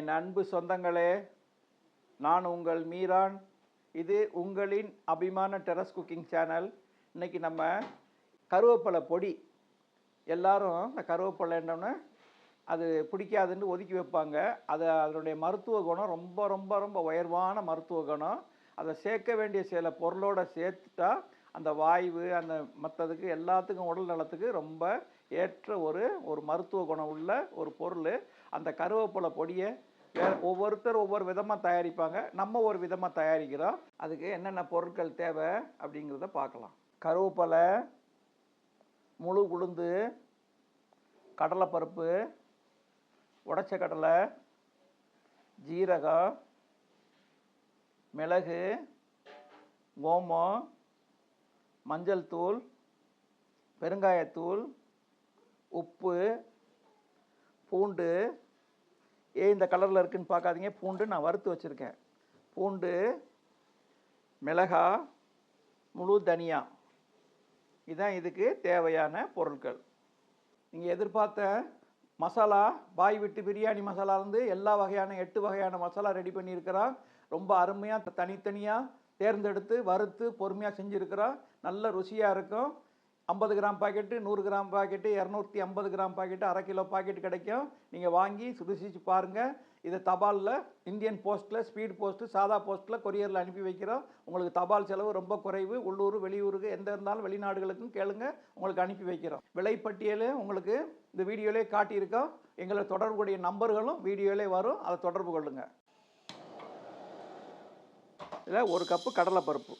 என் அன்பு சொந்தங்களே நான் உங்கள் மீரான். இது உங்களின் அபிமான டெரஸ் குக்கிங் சேனல். இன்றைக்கி நம்ம கருவேப்பிலை பொடி. எல்லாரும் இந்த கருவேப்பிலை என்னன்னு அது பிடிக்காதுன்னு ஒதுக்கி வைப்பாங்க. அது அதனுடைய மருத்துவ குணம் ரொம்ப ரொம்ப ரொம்ப உயர்வான மருத்துவ குணம். அதை சேர்க்க வேண்டிய சில பொருளோடு சேர்த்துட்டா அந்த வாய்வு அந்த மற்றதுக்கு எல்லாத்துக்கும் உடல் நலத்துக்கு ரொம்ப ஏற்ற ஒரு ஒரு மருத்துவ குணம் உள்ள ஒரு பொருள். அந்த கருவேப்பிலை பொடியை ஒவ்வொருத்தர் ஒவ்வொரு விதமாக தயாரிப்பாங்க. நம்ம ஒரு விதமாக தயாரிக்கிறோம். அதுக்கு என்னென்ன பொருட்கள் தேவை அப்படிங்கிறத பார்க்கலாம். கருவேப்பிலை முழு உளுந்து கடலைப்பருப்பு உடச்ச கடலை ஜீரகம் மிளகு ஓமம் மஞ்சள் தூள் பெருங்காயத்தூள் உப்பு பூண்டு ஏன் இந்த கலரில் இருக்குன்னு பார்க்காதீங்க. பூண்டு நான் வறுத்து வச்சுருக்கேன். பூண்டு மிளகா முழு தனியா. இதுதான் இதுக்கு தேவையான பொருட்கள். நீங்கள் எதிர்பார்த்த மசாலா பாய் விட்டு பிரியாணி மசாலாலேருந்து எல்லா வகையான எட்டு வகையான மசாலா ரெடி பண்ணியிருக்கிறோம் ரொம்ப அருமையாக தனித்தனியாக தேர்ந்தெடுத்து வறுத்து பொறுமையாக செஞ்சுருக்கிறோம் நல்ல ருசியாக இருக்கும். ஐம்பது கிராம் பாக்கெட்டு நூறு கிராம் பாக்கெட்டு இரநூத்தி ஐம்பது கிராம் பாக்கெட்டு அரை கிலோ பாக்கெட் கிடைக்கும். நீங்கள் வாங்கி ருசிச்சு பாருங்கள் இதை தபாலில் இந்தியன் போஸ்ட்டில் ஸ்பீட் போஸ்ட்டு சாதா போஸ்ட்டில் கொரியரில் அனுப்பி வைக்கிறோம். உங்களுக்கு தபால் செலவு ரொம்ப குறைவு. உள்ளூர் வெளியூருக்கு எந்த இருந்தாலும் வெளிநாடுகளுக்கும் கேளுங்க. உங்களுக்கு அனுப்பி வைக்கிறோம். விலைப்பட்டியல் உங்களுக்கு இந்த வீடியோலே காட்டியிருக்கோம். எங்களை தொடர்புடைய நம்பர்களும் வீடியோலே வரும். அதை தொடர்பு கொள்ளுங்க. இதில் ஒரு கப்பு கடலைப்பருப்பு.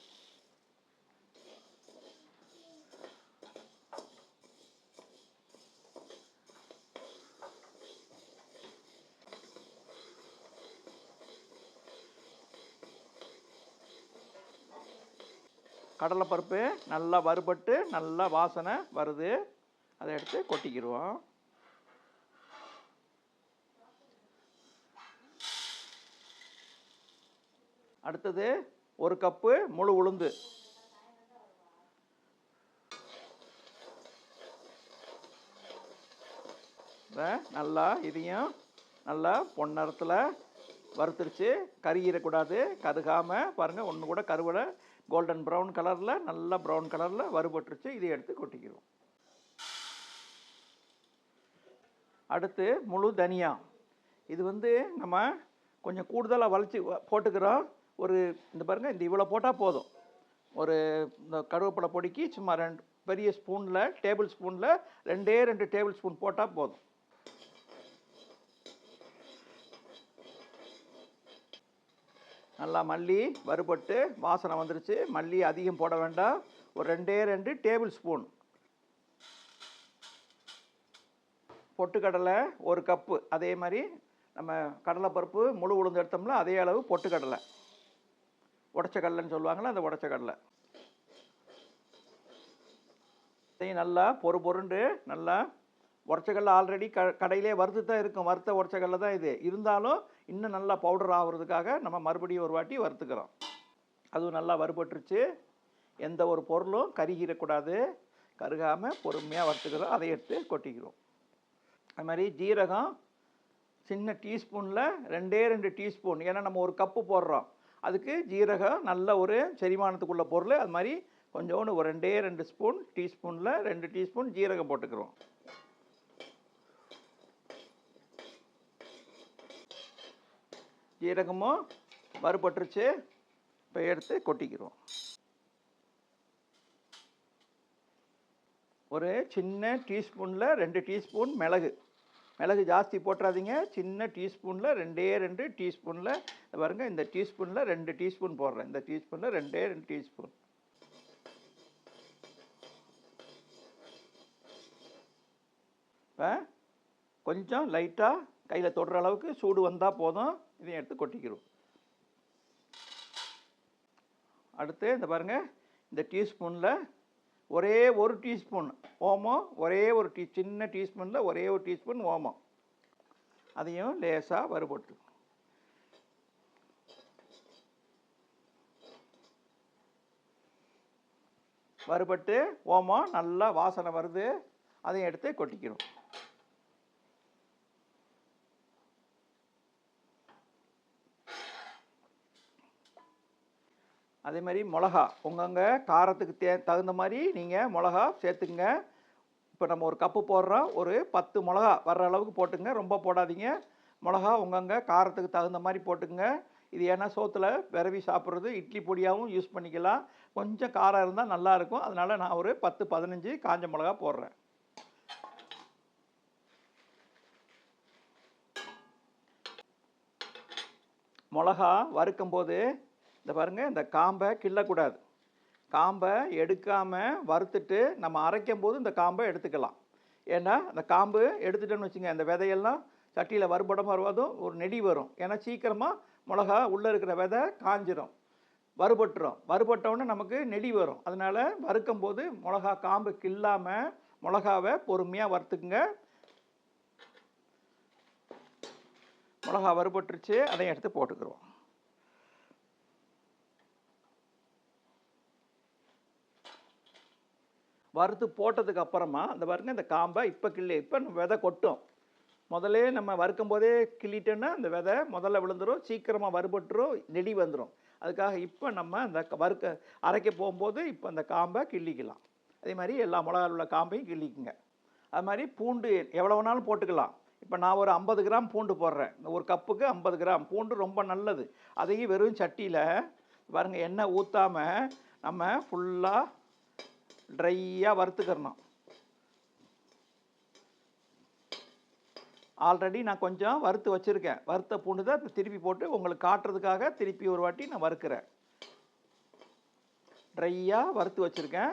கடலைப்பருப்பு நல்லா வறுபட்டு நல்லா வாசனை வருது. அதை எடுத்து கொட்டிக்கிடுவோம் அடுத்தது ஒரு கப்பு முழு உளுந்து. நல்லா இதையும் நல்லா பொன்னரத்தில் வறுத்துருச்சு. கருகிடக்கூடாது கருகாமல் பாருங்கள் ஒன்று கூட கருவடை கோல்டன் ப்ரௌன் கலரில் நல்லா ப்ரௌன் கலரில் வறுபட்டுருச்சு. இதை எடுத்து கொட்டிக்கிறோம். அடுத்து முழு தனியா. இது வந்து நம்ம கொஞ்சம் கூடுதலாக வளைச்சி போட்டுக்கிறோம். ஒரு இந்த பாருங்கள் இந்த இவ்வளோ போட்டால் போதும். ஒரு இந்த கருவேப்பிலை பொடிக்கு சும்மா ரெண்டு பெரிய ஸ்பூனில் டேபிள் ஸ்பூனில் ரெண்டே ரெண்டு டேபிள் ஸ்பூன் போட்டால் போதும். நல்லா மல்லி வறுபட்டு வாசனை வந்துருச்சு. மல்லி அதிகம் போட வேண்டாம். ஒரு ரெண்டே ரெண்டு டேபிள் ஸ்பூன். பொட்டுக்கடலை ஒரு கப்பு. அதே மாதிரி நம்ம கடலைப்பருப்பு முழு உளுந்து எடுத்தோம்னா அதே அளவு பொட்டுக்கடலை. உடச்ச கடலைன்னு சொல்லுவாங்களே அந்த உடச்ச கடலை இதையும் நல்லா பொறு பொருண்டு நல்லா உடச்சக்கடலை ஆல்ரெடி க கடையிலே வறுத்து தான் இருக்கும். வறுத்த உடச்சக்கடலை தான் இது. இருந்தாலும் இன்னும் நல்லா பவுடர் ஆகுறதுக்காக நம்ம மறுபடியும் ஒரு வாட்டி வறுத்துக்கிறோம். அதுவும் நல்லா வறுபட்டுருச்சு. எந்த ஒரு பொருளும் கருகிடக்கூடாது. கருகாமல் பொறுமையாக வறுத்துக்கிறோம். அதை எடுத்து கொட்டிக்கிறோம். அது மாதிரி ஜீரகம் சின்ன டீஸ்பூனில் ரெண்டே ரெண்டு டீஸ்பூன் ஏன்னா நம்ம ஒரு கப்பு போடுறோம். அதுக்கு ஜீரகம் நல்ல ஒரு செரிமானத்துக்குள்ள பொருள். அது மாதிரி கொஞ்சோண்டு ஒரு ரெண்டே ரெண்டு ஸ்பூன் டீஸ்பூனில் ரெண்டு டீஸ்பூன் ஜீரகம் போட்டுக்கிறோம். ஜீரகமும் வறுபட்டுருச்சு இப்போ எடுத்து கொட்டிக்கிறோம். ஒரு சின்ன டீஸ்பூனில் ரெண்டு டீஸ்பூன் மிளகு. மிளகு ஜாஸ்தி போட்டுறாதீங்க. சின்ன டீஸ்பூனில் ரெண்டே ரெண்டு டீஸ்பூனில் பாருங்கள் இந்த டீஸ்பூனில் ரெண்டு டீஸ்பூன் போடுறேன். இந்த டீஸ்பூனில் ரெண்டே ரெண்டு டீஸ்பூன். இப்போ கொஞ்சம் லைட்டாக கையில் தொடுற அளவுக்கு சூடு வந்தால் போதும். இதையும் எடுத்து கொட்டிக்கிறோம். அடுத்து இந்த பாருங்க இந்த டீஸ்பூனில் ஒரே ஒரு டீஸ்பூன் ஓமம் ஒரே ஒரு டீ சின்ன டீஸ்பூனில் ஒரே ஒரு டீஸ்பூன் ஓமம் அதையும் லேசாக வறுபட்டு. வறுபட்டு ஓமம் நல்லா வாசனை வருது. அதையும் எடுத்து கொட்டிக்கிறோம். அதே மாதிரி மிளகா. உங்கங்க காரத்துக்கு தே தகுந்த மாதிரி நீங்கள் மிளகா சேர்த்துக்குங்க. இப்போ நம்ம ஒரு கப்பு போடுறோம். ஒரு பத்து மிளகா வர்ற அளவுக்கு போட்டுங்க ரொம்ப போடாதீங்க. மிளகா உங்கங்க காரத்துக்கு தகுந்த மாதிரி போட்டுங்க இது ஏன்னா சோத்தில் விரவி சாப்பிட்றது இட்லி பொடியாகவும் யூஸ் பண்ணிக்கலாம். கொஞ்சம் காரம் இருந்தால் நல்லாயிருக்கும் அதனால் நான் ஒரு பத்து பதினஞ்சு காஞ்ச மிளகா போடுறேன். மிளகா வறுக்கும்போது இந்த பாருங்க இந்த காம்பை கிள்ளக்கூடாது. காம்பை எடுக்காமல் வறுத்துட்டு நம்ம அரைக்கும் போது இந்த காம்பை எடுத்துக்கலாம். ஏன்னா அந்த காம்பு எடுத்துட்டோன்னு வச்சுங்க அந்த விதையெல்லாம் சட்டியில் வறுபடம் வருவதும் ஒரு நெடி வரும். ஏன்னா சீக்கிரமாக மிளகா உள்ளே இருக்கிற விதை காஞ்சிரும். வறுபட்டுரும். வறுபட்டவுடனே நமக்கு நெடி வரும். அதனால் வறுக்கும் போது மிளகா காம்பு கில்லாமல் மிளகாவை பொறுமையாக வறுத்துக்குங்க. மிளகா வறுபட்டுருச்சு அதையும் எடுத்து போட்டுக்கிறோம் வறுத்து போட்டதுக்கு அப்புறமா அந்த பாருங்கள் இந்த காம்பை இப்போ கிள்ளி இப்போ நம்ம விதை கொட்டும். முதல்ல நம்ம வறுக்கும் போதே கிள்ளிட்டோன்னா அந்த விதை முதல்ல விழுந்துடும் சீக்கிரமாக வறுபட்டுரும் நெடி வந்துடும் அதுக்காக இப்போ நம்ம அந்த க- வறுக்க அரைக்க போகும்போது இப்போ அந்த காம்பை கிள்ளிக்கலாம். அதே மாதிரி எல்லா மிளகாவில் உள்ள காம்பையும் கிள்ளிக்குங்க. அது மாதிரி பூண்டு எவ்வளோ வேணாலும் போட்டுக்கலாம். இப்போ நான் ஒரு ஐம்பது கிராம் பூண்டு போடுறேன். ஒரு கப்புக்கு ஐம்பது கிராம். பூண்டு ரொம்ப நல்லது. அதையும் வெறும் சட்டியில் பாருங்கள் எண்ணெய் ஊற்றாமல் நம்ம ஃபுல்லாக ட்ரையாக வறுத்துக்கிறணும். ஆல்ரெடி நான் கொஞ்சம் வறுத்து வச்சுருக்கேன். வறுத்த பூண்டு தான் திருப்பி போட்டு உங்களுக்கு காட்டுறதுக்காக திருப்பி ஒரு வாட்டி நான் வறுக்கிறேன். ட்ரையாக வறுத்து வச்சுருக்கேன்.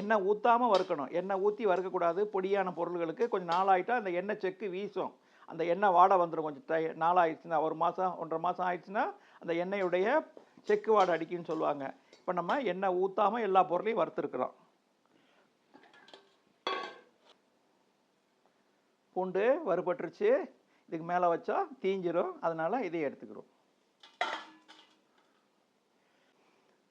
எண்ணெய் ஊற்றாமல் வறுக்கணும். எண்ணெய் ஊற்றி வறுக்கக்கூடாது. பொடியான பொருள்களுக்கு கொஞ்சம் நாளாயிட்டால் அந்த எண்ணெய் செக்கு வீசும். அந்த எண்ணெய் வாடை வந்துடும் கொஞ்சம் டை நாளாகிடுச்சுன்னா ஒரு மாதம் ஒன்றரை மாதம் ஆயிடுச்சுன்னா அந்த எண்ணெயுடைய செக்கு வாடை அடிக்குன்னு சொல்லுவாங்க. இப்போ நம்ம எண்ணெய் ஊற்றாமல் எல்லா பொருளையும் வறுத்துருக்குறோம். பூண்டு வறுபட்டுருச்சு. இதுக்கு மேலே வச்சா தீஞ்சிரும். அதனால் இதை எடுத்துக்கிறோம்.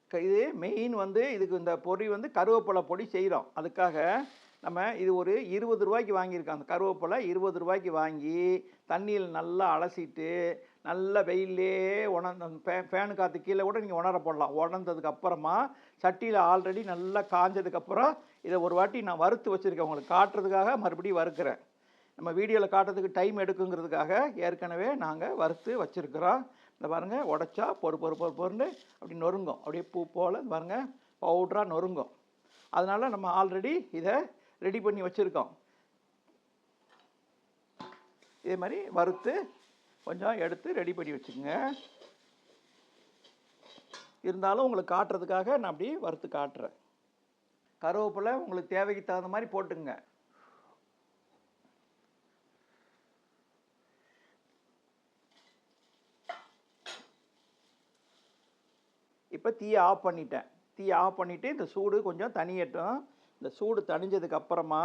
க- இது மெயின் வந்து இதுக்கு இந்த பொடி வந்து கருவேப்பிலை பொடி செய்கிறோம் அதுக்காக நம்ம இது ஒரு இருபது ரூபாய்க்கு வாங்கியிருக்கோம். அந்த கருவேப்பிலை இருபது ரூபாய்க்கு வாங்கி தண்ணியில் நல்லா அலசிட்டு நல்ல வெயிலே உணர்ந்த ஃபே ஃபேனு காற்று கீழே கூட நீங்கள் உணர போடலாம். உணர்ந்ததுக்கு அப்புறமா சட்டியில் ஆல்ரெடி நல்லா காஞ்சதுக்கப்புறம் இதை ஒரு வாட்டி நான் வறுத்து வச்சுருக்கேன் உங்களுக்கு. காட்டுறதுக்காக மறுபடியும் வறுக்கிறேன். நம்ம வீடியோவில் காட்டுறதுக்கு டைம் எடுக்குங்கிறதுக்காக ஏற்கனவே நாங்கள் வறுத்து வச்சுருக்கிறோம். இந்த பாருங்கள் உடச்சா பொறு பொறு பொறு பொருன்னு அப்படி நொறுங்கும். அப்படியே பூ போல் பாருங்கள் பவுட்ராக நொறுங்கும். அதனால் நம்ம ஆல்ரெடி இதை ரெடி பண்ணி வச்சுருக்கோம். இதே மாதிரி வறுத்து கொஞ்சம் எடுத்து ரெடி பண்ணி வச்சுக்கோங்க. இருந்தாலும் உங்களுக்கு காட்டுறதுக்காக நான் அப்படி வறுத்து காட்டுறேன். கருவேப்பிலை உங்களுக்கு தேவைக்கு தகுந்த மாதிரி போட்டுங்க இப்போ தீயை ஆஃப் பண்ணிட்டேன். தீயை ஆஃப் பண்ணிவிட்டு இந்த சூடு கொஞ்சம் தனியட்டும் இந்த சூடு தணிஞ்சதுக்கு அப்புறமா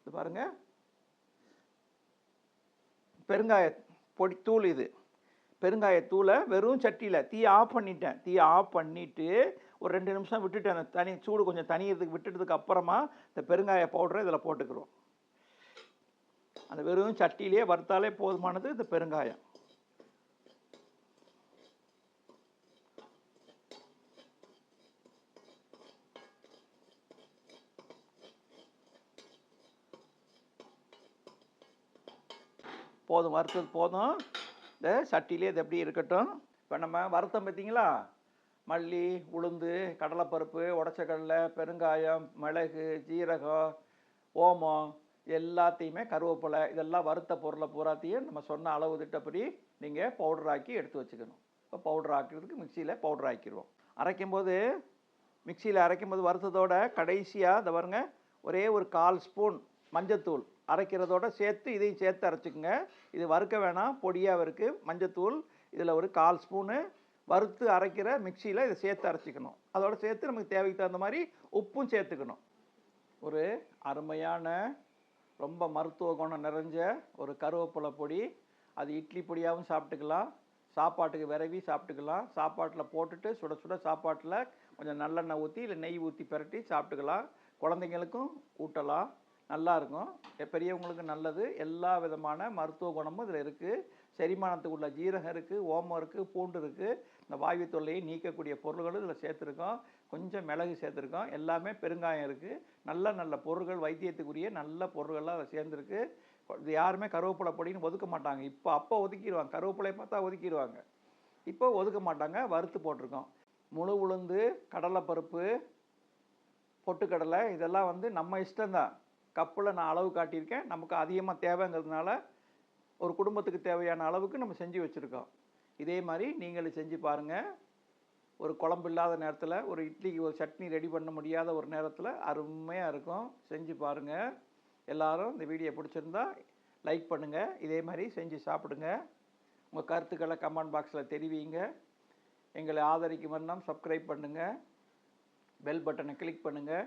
இது பாருங்க பெருங்காய பொடி தூள் இது. பெருங்காயத்தூளை வெறும் சட்டியில் தீயை ஆஃப் பண்ணிட்டேன். தீயை ஆஃப் பண்ணிவிட்டு ஒரு ரெண்டு நிமிஷம் விட்டுட்டேன். அந்த தனி சூடு கொஞ்சம் தனியதுக்கு விட்டுட்டதுக்கு அப்புறமா இந்த பெருங்காய பவுடரை இதில் போட்டுக்கிறோம். அந்த வெறும் சட்டியிலே வறுத்தாலே போதுமானது இந்த பெருங்காயம். போதும் வறுத்தது போதும். இந்த சட்டியிலே இது எப்படி இருக்கட்டும். இப்போ நம்ம வறுத்தம் பார்த்தீங்களா? மல்லி உளுந்து கடலைப்பருப்பு உடச்ச கடலை பெருங்காயம் மிளகு ஜீரகம் ஓமம் எல்லாத்தையுமே கருவேப்பிலை இதெல்லாம் வறுத்த பொருளை பூராத்தையும் நம்ம சொன்ன அளவு திட்டப்படி நீங்கள் பவுடர் ஆக்கி எடுத்து வச்சுக்கணும். இப்போ பவுடர் ஆக்கிறதுக்கு மிக்சியில் பவுடர் ஆக்கிடுவோம். அரைக்கும்போது மிக்சியில் அரைக்கும்போது வறுத்ததோட கடைசியாக இந்த பாருங்க ஒரே ஒரு கால் ஸ்பூன் மஞ்சத்தூள் அரைக்கிறதோட சேர்த்து இதையும் சேர்த்து அரைச்சிக்கோங்க. இது வறுக்க வேணாம் பொடியாக இருக்குது மஞ்சத்தூள் இதில் ஒரு கால் ஸ்பூனு. வறுத்து அரைக்கிற மிக்சியில் இதை சேர்த்து அரைச்சிக்கணும். அதோட சேர்த்து நமக்கு தேவைக்கு தகுந்த மாதிரி உப்பும் சேர்த்துக்கணும். ஒரு அருமையான ரொம்ப மருத்துவ குணம் நிறைஞ்ச ஒரு கருவேப்பிலை பொடி. அது இட்லி பொடியாகவும் சாப்பிட்டுக்கலாம். சாப்பாட்டுக்கு விரவி சாப்பிட்டுக்கலாம். சாப்பாட்டில் போட்டுட்டு சுட சுட சாப்பாட்டில் கொஞ்சம் நல்லெண்ணெய் ஊற்றி இல்லை நெய் ஊற்றி பிரட்டி சாப்பிட்டுக்கலாம். குழந்தைங்களுக்கும் ஊட்டலாம். நல்லா இருக்கும் பெரியவங்களுக்கு நல்லது. எல்லா விதமான மருத்துவ குணமும் இதில் இருக்குது செரிமானத்துக்கு உள்ள ஜீரகம் இருக்குது ஓமம் இருக்குது பூண்டு இருக்குது இந்த வாயு தொல்லையை நீக்கக்கூடிய பொருள்களும் இதில் சேர்த்துருக்கோம். கொஞ்சம் மிளகு சேர்த்துருக்கோம். எல்லாமே பெருங்காயம் இருக்குது நல்ல நல்ல பொருள்கள் வைத்தியத்துக்குரிய நல்ல பொருள்கள்லாம் அதில் சேர்ந்துருக்கு. இது யாருமே கருவேப்பிலை பொடின்னு ஒதுக்க மாட்டாங்க. இப்போ அப்போ ஒதுக்கிடுவாங்க. கருவேப்பிலையை பார்த்தா ஒதுக்கிடுவாங்க. இப்போ ஒதுக்க மாட்டாங்க. வறுத்து போட்டிருக்கோம். முழு உளுந்து கடலைப்பருப்பு பொட்டுக்கடலை இதெல்லாம் வந்து நம்ம இஷ்டம்தான். கப்பில் நான் அளவு காட்டியிருக்கேன். நமக்கு அதிகமாக தேவைங்கிறதுனால ஒரு குடும்பத்துக்கு தேவையான அளவுக்கு நம்ம செஞ்சு வச்சுருக்கோம். இதே மாதிரி நீங்களும் செஞ்சு பாருங்கள் ஒரு குழம்பு இல்லாத நேரத்தில் ஒரு இட்லிக்கு ஒரு சட்னி ரெடி பண்ண முடியாத ஒரு நேரத்தில் அருமையாக இருக்கும். செஞ்சு பாருங்கள் எல்லாரும் இந்த வீடியோ பிடிச்சிருந்தா லைக் பண்ணுங்கள் இதே மாதிரி செஞ்சு சாப்பிடுங்க. உங்கள் கருத்துக்களை கமெண்ட் பாக்ஸில் தெரிவிங்க. எங்களை ஆதரிக்கும் வண்ணம் சப்ஸ்கிரைப் பண்ணுங்கள் பெல் பட்டனை கிளிக் பண்ணுங்கள்